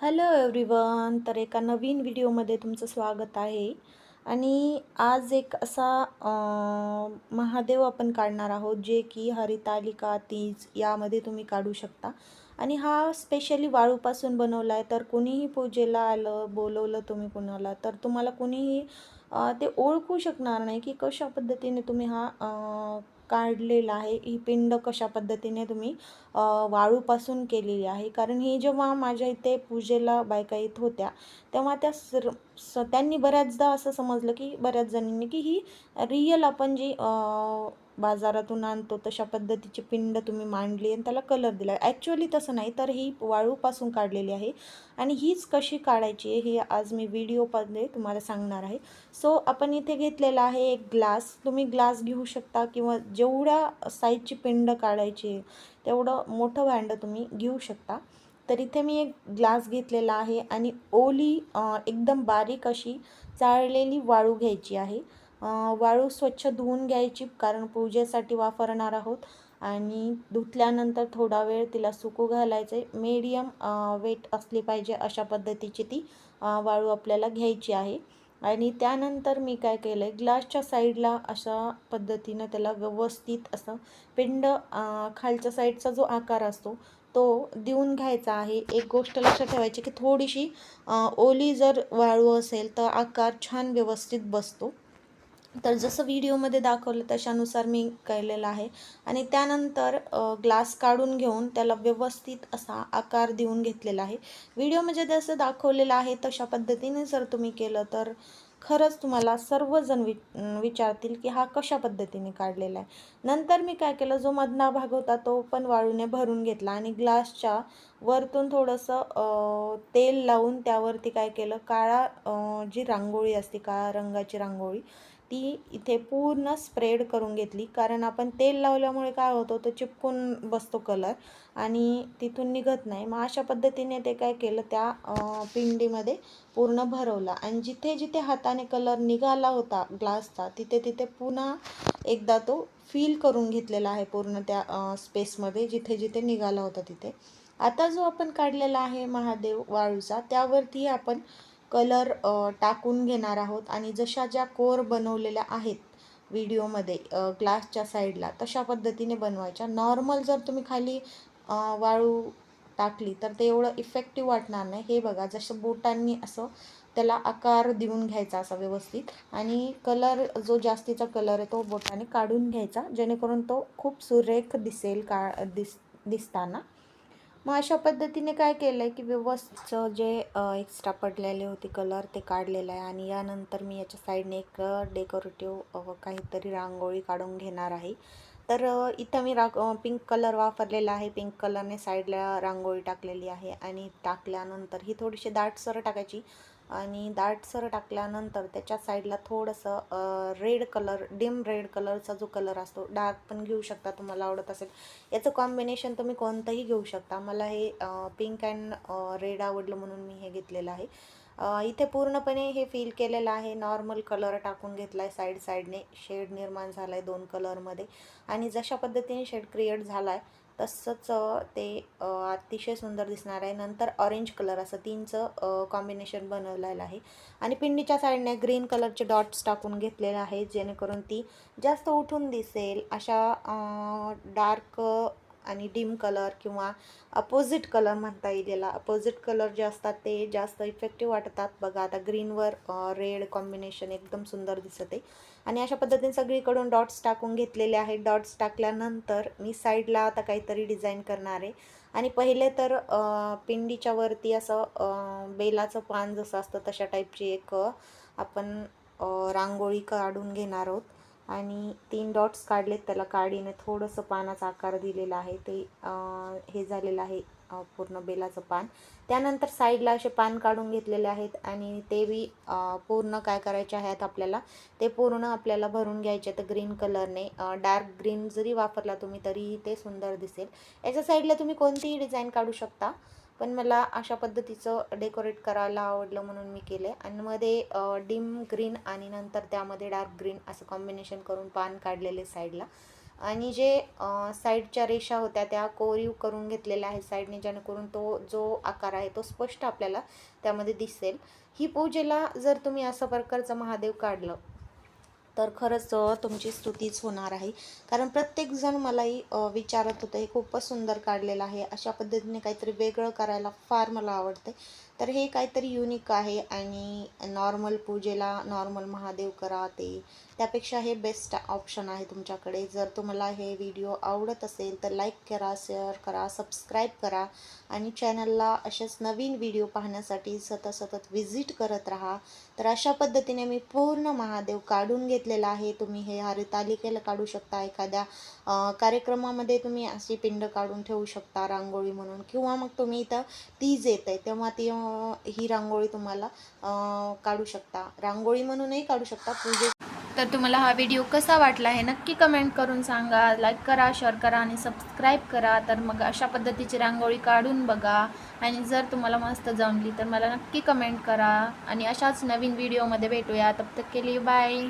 Hello everyone तर एका नवीन व्हिडिओमध्ये तुमचं स्वागत आहे. आणि आज एक असा महादेव आपण काढणार आहोत जे की हरितालिका तीज यामध्ये तुम्ही काढू शकता. आणि हा स्पेशली वाळूपासून बनवला आहे तर कुणीही पूजेला आलं बोलवलं तुम्ही कुणाला तर तुम्हाला कुणीही ते ओळखू शकणार नाही की कशा पद्धतीने तुम्ही हा काढलेला आहे. ही पिंड कशा पद्धतीने तुम्ही वाळूपासून केलेली आहे? कारण ही जेव्हा माझ्या इथे पूजेला बायका येत होत्या तेव्हा त्या सर स त्यांनी बऱ्याचदा असं समजलं की बऱ्याच जणींनी की ही रियल आपण जी बाजारातून आणतो तशा पद्धतीची पिंड तुम्ही मांडली आणि त्याला कलर दिला. ॲक्च्युअली तसं नाही तर ही वाळूपासून काढलेली आहे. आणि हीच कशी काढायची आहे हे आज मी व्हिडिओमध्ये तुम्हाला सांगणार आहे. सो आपण इथे घेतलेला आहे एक ग्लास तुम्ही ग्लास घेऊ शकता किंवा जेवढ्या साईजची पिंड काढायची आहे तेवढं मोठं भांडं तुम्ही घेऊ शकता. तर इथे मी एक ग्लास घेतलेला आहे आणि ओली एकदम बारीक अशी चाळलेली वाळू घ्यायची आहे. वाळू स्वच्छ धुवून घ्यायची कारण पूजेसाठी वापरणार आहोत. आणि धुतल्यानंतर थोडा वेळ तिला सुकू घालायचे मीडियम वेट असली पाहिजे अशा पद्धतीची ती वाळू आपल्याला घ्यायची आहे. आणि त्यानंतर मी काय केलं आहे ग्लासच्या साईडला अशा पद्धतीनं त्याला व्यवस्थित असं पिंड खालच्या साईडचा जो आकार असतो तो देऊन घ्यायचा आहे. एक गोष्ट लक्षात ठेवायची की थोडीशी ओली जर वाळू असेल तर आकार छान व्यवस्थित बसतो. तर जसं व्हिडिओमध्ये दाखवलं तशानुसार मी केलेलं आहे. आणि त्यानंतर ग्लास काढून घेऊन त्याला व्यवस्थित असा आकार देऊन घेतलेला आहे. व्हिडिओमध्ये म्हणजे जसं दाखवलेलं आहे तशा पद्धतीने जर तुम्ही केलं तर खरंच तुम्हाला सर्वजण वि विचारतील की हा कशा पद्धतीने काढलेला आहे. नंतर मी काय केलं जो मधना भाग होता तो पण वाळूने भरून घेतला आणि ग्लासच्या वरतून थोडंसं तेल लावून त्यावरती काय केलं काळा जी रांगोळी असते काळ्या रंगाची रांगोळी ती इथे पूर्ण स्प्रेड करून घेतली. कारण आपण तेल लावल्यामुळे काय होतं तो चिपकून बसतो कलर आणि तिथून निघत नाही. मग अशा पद्धतीने ते काय केलं त्या पिंडीमध्ये पूर्ण भरवला. आणि जिथे जिथे हाताने कलर निघाला होता ग्लासचा तिथे तिथे पुन्हा एकदा तो फील करून घेतलेला आहे पूर्ण त्या स्पेसमध्ये जिथे जिथे निघाला होता तिथे. आता जो आपण काढलेला आहे महादेव वाळूचा त्यावरती आपण कलर टाकून घेणार आहोत. आणि जशा ज्या कोर बनवलेल्या आहेत व्हिडिओमध्ये ग्लासच्या साईडला तशा पद्धतीने बनवायच्या. नॉर्मल जर तुम्ही खाली वाळू टाकली तर ते एवढं इफेक्टिव्ह वाटणार नाही. हे बघा जसं बोटांनी असं त्याला आकार देऊन घ्यायचा असा व्यवस्थित. आणि कलर जो जास्तीचा कलर आहे तो बोटाने काढून घ्यायचा जेणेकरून तो खूप सुरेख दिसेल का दिस दिसताना. मग अशा पद्धतीने काय केलं आहे की व्यवस्थित जे एक्स्ट्रा पडलेले होते कलर ते काढलेलं आहे आणि यानंतर मी याच्या साईडने एक डेकोरेटिव्ह काहीतरी रांगोळी काढून घेणार आहे. तर इथं मी रा पिंक कलर वापरलेला आहे. पिंक कलरने साईडला रांगोळी टाकलेली आहे आणि टाकल्यानंतर ही थोडीशी दाटसर टाकायची. आणि दाटसर टाकल्यानंतर त्याच्या साईडला थोडंसं रेड कलर डिम रेड कलरचा जो कलर असतो डार्क पण घेऊ शकता तुम्हाला आवडत असेल. याचं कॉम्बिनेशन तुम्ही कोणतंही घेऊ शकता. मला हे पिंक अँड रेड आवडलं म्हणून मी हे घेतलेलं आहे. इथे पूर्णपणे हे फील केलेलं आहे. नॉर्मल कलर टाकून घेतला आहे साईड साईडने शेड निर्माण झाला आहे दोन कलरमध्ये आणि जशा पद्धतीने शेड क्रिएट झाला आहे तसंच ते अतिशय सुंदर दिसणार आहे. नंतर ऑरेंज कलर असं तीनचं कॉम्बिनेशन बनवलेलं आहे. आणि पिंडीच्या साईडने ग्रीन कलरचे डॉट्स टाकून घेतलेले आहेत जेणेकरून ती जास्त उठून दिसेल. अशा डार्क आणि डिम कलर किंवा अपोजिट कलर म्हणता येईल याला. अपोजिट कलर जे असतात ते जास्त इफेक्टिव्ह वाटतात. बघा आता ग्रीनवर रेड कॉम्बिनेशन एकदम सुंदर दिसत आहे. आणि अशा पद्धतीने सगळीकडून डॉट्स टाकून घेतलेले आहेत. डॉट्स टाकल्यानंतर मी साईडला आता काहीतरी डिझाईन करणार आहे. आणि पहिले तर पिंडीच्या वरती असं बेलाचं पान जसं असतं तशा टाईपची एक आपण रांगोळी काढून घेणार आहोत. आणि तीन डॉट्स काढलेत त्याला काडीने थोडंसं पानाचा आकार दिलेला आहे. ते हे झालेलं आहे पूर्ण बेलाचं पान. त्यानंतर साईडला असे पान काढून घेतलेले आहेत आणि ते बी पूर्ण काय करायचे आहेत आपल्याला? ते पूर्ण आपल्याला भरून घ्यायचे तर ग्रीन कलरने डार्क ग्रीन जरी वापरला तुम्ही तरीही ते सुंदर दिसेल. याच्या साईडला तुम्ही कोणतीही डिझाईन काढू शकता. पण मला अशा पद्धतीचं डेकोरेट करायला आवडलं म्हणून मी केले आणि मध्ये डिम ग्रीन आणि नंतर त्यामध्ये डार्क ग्रीन असं कॉम्बिनेशन करून पान काढलेले साईडला. आणि जे साईडच्या रेषा होत्या त्या कोरीव करून घेतलेल्या आहेत साईडने जेणेकरून तो जो आकार आहे तो स्पष्ट आपल्याला त्यामध्ये दिसेल. ही पूजेला जर तुम्ही अशा प्रकारचं महादेव काढलं तर खरंच तुमची स्तुतीच होणार आहे. कारण प्रत्येकजण मलाही विचारत होतं हे खूपच सुंदर काढलेलं आहे. अशा पद्धतीने काहीतरी वेगळं करायला फार मला आवडते. तर हे काहीतरी युनिक आहे आणि नॉर्मल पूजेला नॉर्मल महादेव करा ते त्यापेक्षा हे बेस्ट ऑप्शन आहे तुमच्याकडे. जर तुम्हाला हे व्हिडिओ आवडत असेल तर लाईक करा शेअर करा सबस्क्राईब करा आणि चॅनलला असेच नवीन व्हिडिओ पाहण्यासाठी सतत सतत व्हिजिट करत राहा. तर अशा पद्धतीने मी पूर्ण महादेव काढून घेतलेला आहे. तुम्ही हे हरितालिकेला काढू शकता एखाद्या कार्यक्रमामध्ये तुम्ही अशी पिंड काढून ठेवू शकता रांगोळी म्हणून. किंवा मग तुम्ही इथं तीज येत आहे तेव्हा ती ही रांगोळी तुम्हाला काढू शकता. रांगोळी म्हणूनही काढू शकता पूजे तर तुम्हाला हा व्हिडिओ कसा वाटला हे नक्की कमेंट करून सांगा. लाईक करा शेअर करा आणि सबस्क्राईब करा. तर मग अशा पद्धतीची रांगोळी काढून बघा. आणि जर तुम्हाला मस्त जमली तर मला नक्की कमेंट करा. आणि अशाच नवीन व्हिडिओमध्ये भेटूया. तब तक के लिए बाय